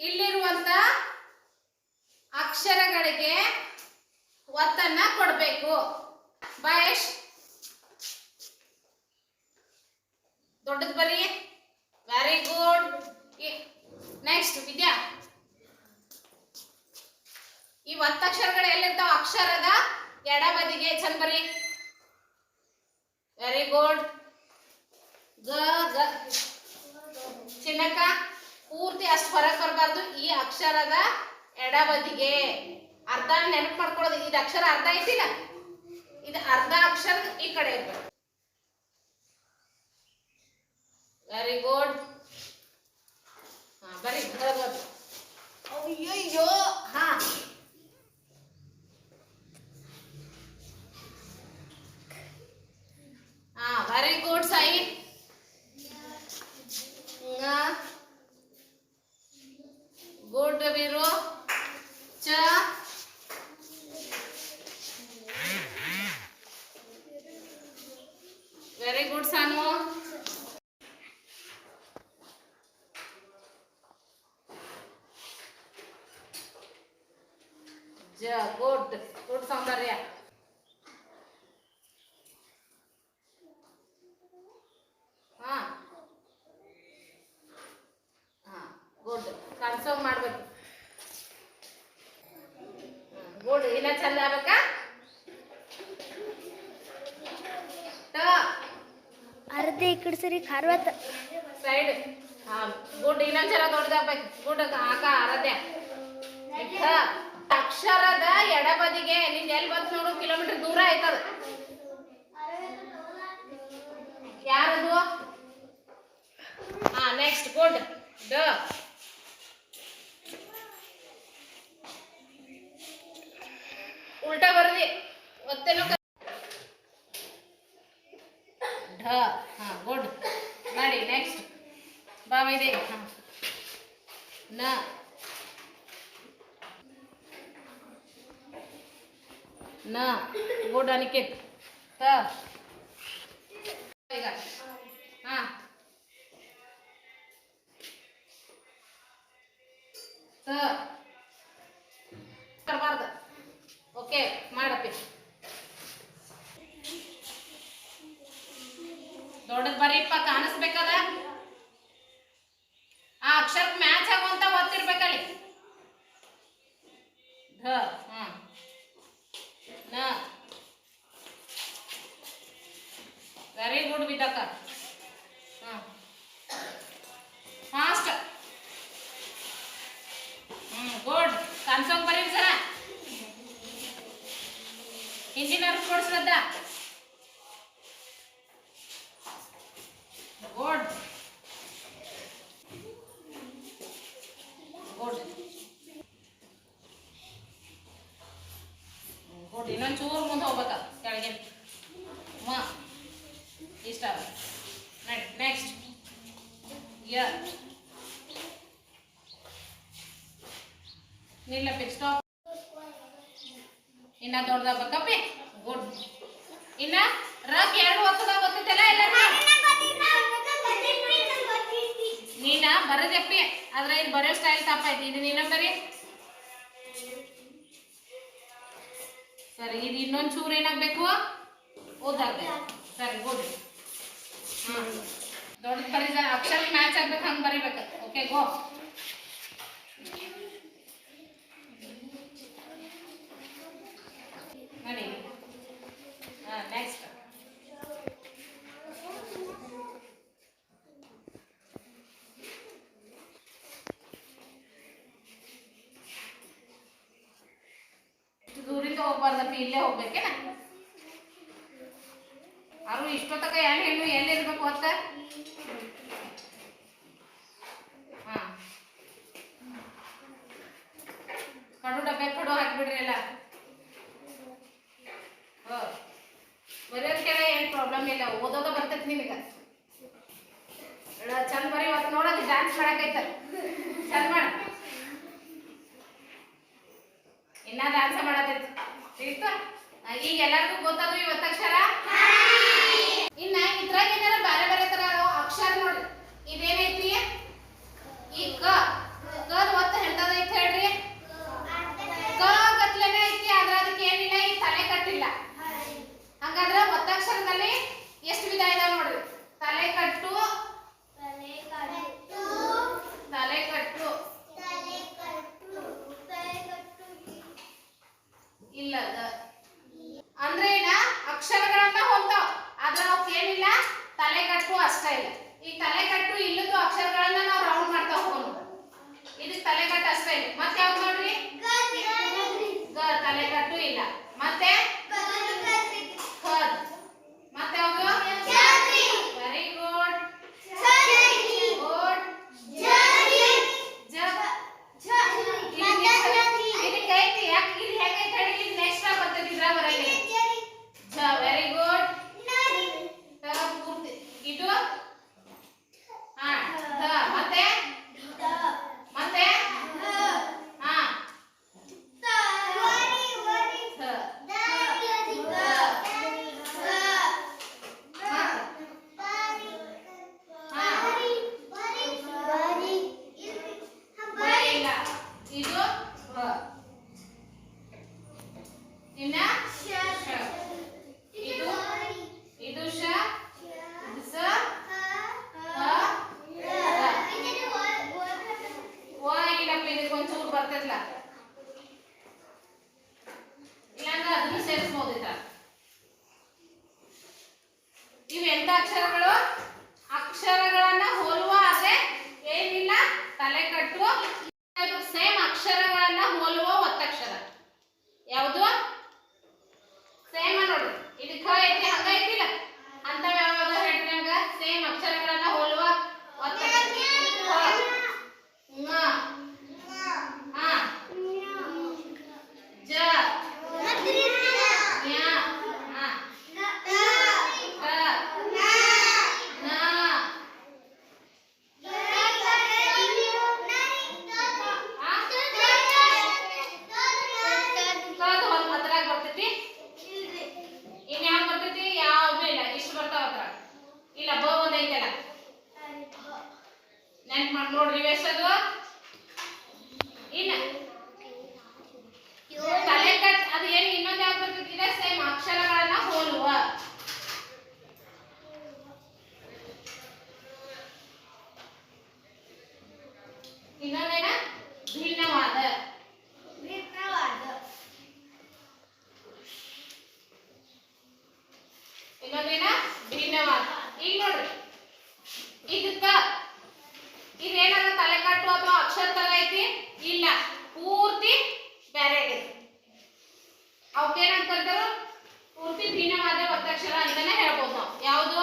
ಇಲ್ಲಿರುವಂತ ಅಕ್ಷರಗಳಿಗೆ ಒತ್ತನ್ನ ಕೊಡಬೇಕು. ಬಯಶ್. ದೊಡ್ಡದು ಬರಿ ವೆರಿ ಗುಡ್ ನೆಕ್ಸ್ಟ್ ವಿದ್ಯಾ. ಈ ಒತ್ತಕ್ಷರಗಳು ಎಲ್ಲಿರ್ತಾವ? ಅಕ್ಷರದ ಎಡಬದಿಗೆ. ಚಂದ ಬರಿ ವೆರಿ ಗುಡ್ ಗ. ಚಿನ್ನಕ್ಕ. ಪೂರ್ತಿ ಅಷ್ಟು ಹೊರಗೆ ಬರಬಾರ್ದು ಈ ಅಕ್ಷರದ ಎಡಬದಿಗೆ. ಅರ್ಧ ನೆನಪು ಮಾಡ್ಕೊಳ್ಳೋದು ಇದು ಅಕ್ಷರ ಅರ್ಧ ಐತಿಲ್ಲ ಇದು ಅರ್ಧ ಅಕ್ಷರ ಈ ಕಡೆ ಇರ್ಬೇಕು. ವೆರಿ ಗುಡ್ ಹಾ ಬರೀ ಅಯ್ಯೋ ಹಾ very good Sai good Veeru ಚ ವೆರಿ ಗುಡ್ ಸಾನು ಜ ಗುಡ್ ಗುಡ್ ಸೌಂದರ್ಯ ಹಾ ಹಾ ಗುಡ್ ಕನ್ಸರ್ವ್ ಮಾಡ್ಬೇಕು ಗುಡ್ ಇನ್ನ ಚಂದ ಆಗ್ಬೇಕಾ ಟ ಅರ್ಧ ಈ ಕಡೆ ಸರಿ ಖಾರವತ್ತ ಸೈಡ್. ಗುಡ್ ಇನ್ನೊಂದ್ ಸಲ ದೊಡ್ಡದಾಗ್ಬೇಕು ಗುಡ್ ಆಕ ಠ. ಅಕ್ಷರದ ಎಡಬದಿಗೆ ನಿನ್ ಎಲ್ಲಿ ಬಂತು ನೋಡು, ಕಿಲೋಮೀಟರ್ ದೂರ ಆಯ್ತದ. ಯಾರದು? ಹಾ ನೆಕ್ಸ್ಟ್ ಗುಡ್. ಡ. ಹಾ ಗುಡ್ ಮಾಡಿ ನೆಕ್ಸ್ಟ್ ಬಾ ಇದೆ ಹಾ ನ ನ ಗುಡ್ ಗುಡ್ ಕನ್ಸೋಗ್ ಬರೀ ಸರ ಹಿಂದಿನವ್ರು ಕೊಡ್ಸ್ರದ್ದ ಗುಡ್ ಗುಡ್ ಗುಡ್ ನಿಲ್ಲಪ್ಪಿ ಸ್ಟಾಪ್ ಇನ್ನ ದೊಡ್ಡದಾಗಬೇಕಪ್ಪಿ ಗುಡ್ ಇನ್ನ ರಗ್ ಎರಡು ಹೊತ್ತದ ಗೊತ್ತಿತ್ತಲ್ಲ ಎಲ್ಲರೂ ನೀನ ಬರದಪ್ಪಿ ಆದ್ರೆ ಇದು ಬರೆಯೋ ಸ್ಟೈಲ್ ತಪ್ಪಾಯ್ತು ಇದು ನೀನ ಬರೀ ಸರಿ, ಇದು ಇನ್ನೊಂದು ಚೂರು ಏನಾಗಬೇಕು? ಓದಾಗ್ಬೇಕು ಸರಿ ಗುಡ್ ದೊಡ್ಡದು ಬರೀ ಅಕ್ಷರ ಮ್ಯಾಚ್ ಆಗ್ಬೇಕು, ಹಂಗೆ ಬರಿಬೇಕು. ಓಕೆ ಗೋ ನೋಡಿ ಹಾಂ ನೆಕ್ಸ್ಟ್ ಇಷ್ಟು ದೂರಿಂದ ಹೋಗ್ಬಾರ್ದಪ್ಪ ಇಲ್ಲೇ ಹೋಗ್ಬೇಕೇನ? ಅವ್ರು ಇಷ್ಟೊತ್ತಕ ಏನು ಹೆಣ್ಣು ಎಲ್ಲಿರ್ಬೇಕು ಅಂತ ಹಾ. ಕಡು ಡಬ್ಬೆ ಕಡು ಹಾಕ್ಬಿಡ್ರಿ ಎಲ್ಲ. ಹೋ. ಬರೆಯೋದಕ್ಕೆಲ್ಲ ಏನು ಪ್ರಾಬ್ಲಮ್ ಇಲ್ಲ, ಓದೋದ ಬರ್ತೈತಿ ನಿಮಗೆ ಚಂದ ಬರೀ ಇವತ್ತು ನೋಡೋದು ಡ್ಯಾನ್ಸ್ ಮಾಡಕೈತ. ಚಂದ ಮಾಡ. ಇನ್ನ ಡ್ಯಾನ್ಸ್ ಮಾಡತೈತಿ ಈಗ ಎಲ್ಲರಿಗೂ ಗೊತ್ತಾದ್ರು ಇವತ್ತಕ್ಷರ? ఈ తలకట్ట ಇದು ಇದು ಇದು ಇದಕ್ಕೆ ಒಂಚೂರು ಬರ್ತೈತಲ್ಲ ಇಲ್ಲಾಂದ್ರೆ ಅದನ್ನು ಸೇರಿಸ್ಬೋದಿತ್ತ ಇವು ಎಂತ ಅಕ್ಷರಗಳು? ಅಕ್ಷರಗಳನ್ನ ಹೋಲುವ ಸೇಮ್ ಅಕ್ಷರಗಳನ್ನ ಹೋಲುವ ಒತ್ತಕ್ಷರ ಯಾವುದು ಸೇಮ್ ನೋಡ್ರಿ ಇದು ಖ ಐತಿ ಹಂಗ ಐತಿಲ್ಲ ಅಂತ ಯಾವ್ದು ಹೇಳ್ರಿ ನಂಗ ಸೇಮ್ ಅಕ್ಷರಗಳನ್ನ ಹೋಲುವ ಒತ್ತಕ್ಷರ ಖ, ङ, ಆ, ಜ, ಜ್ಞ, ಆ, ಕ, ನ, ಆ, ಕದ್ ಒಂದ್ ಅದ್ರಾಗ ಬರ್ತೈತಿ ಇನ್ ಯಾವ ಬರ್ತೈತಿ ಯಾವ್ದು ಇಲ್ಲ ಇಷ್ಟು ಬರ್ತಾವ ಅದ್ರಾಗ ಇಲ್ಲ ಬ ಒಂದ್ ಐತಲ್ಲ ನೆನ್ಪ್ ಮಾಡಿ ನೋಡ್ರಿ ಎಷ್ಟದು ಇನ್ನ. ತಲೆ ಕಟ್ ಅದು ಏನ್ ಇನ್ನೊಂದ್ ಯಾವ್ದು ಬರ್ತೈತಿ ಇದೆ ಸೇಮ್ ಅಕ್ಷರಗಳನ್ನ ಹೋಲುವ. ಇನ್ನೊಂದೇನ? ಭಿನ್ನವಾದ. ಇನ್ನೊಂದೇನ? ಭಿನ್ನವಾದ. ಈಗ ನೋಡ್ರಿ. ಇದಕ್ಕ ಇದೇನಾದ ತಲೆಕಟ್ಟು ಅಥವಾ ಅಕ್ಷರ ಐತಿ? ಇಲ್ಲ. ಪೂರ್ತಿ ಬೇರೆ ಇದೆ ಅವಕ್ಕೇನಂತ ಕರ್ತಾರ? ಪೂರ್ತಿ ಭಿನ್ನವಾದ ಒತ್ತಕ್ಷರ ಅಂತಾನೆ ಹೇಳ್ಬೋದು. ನಾವು ಯಾವುದು?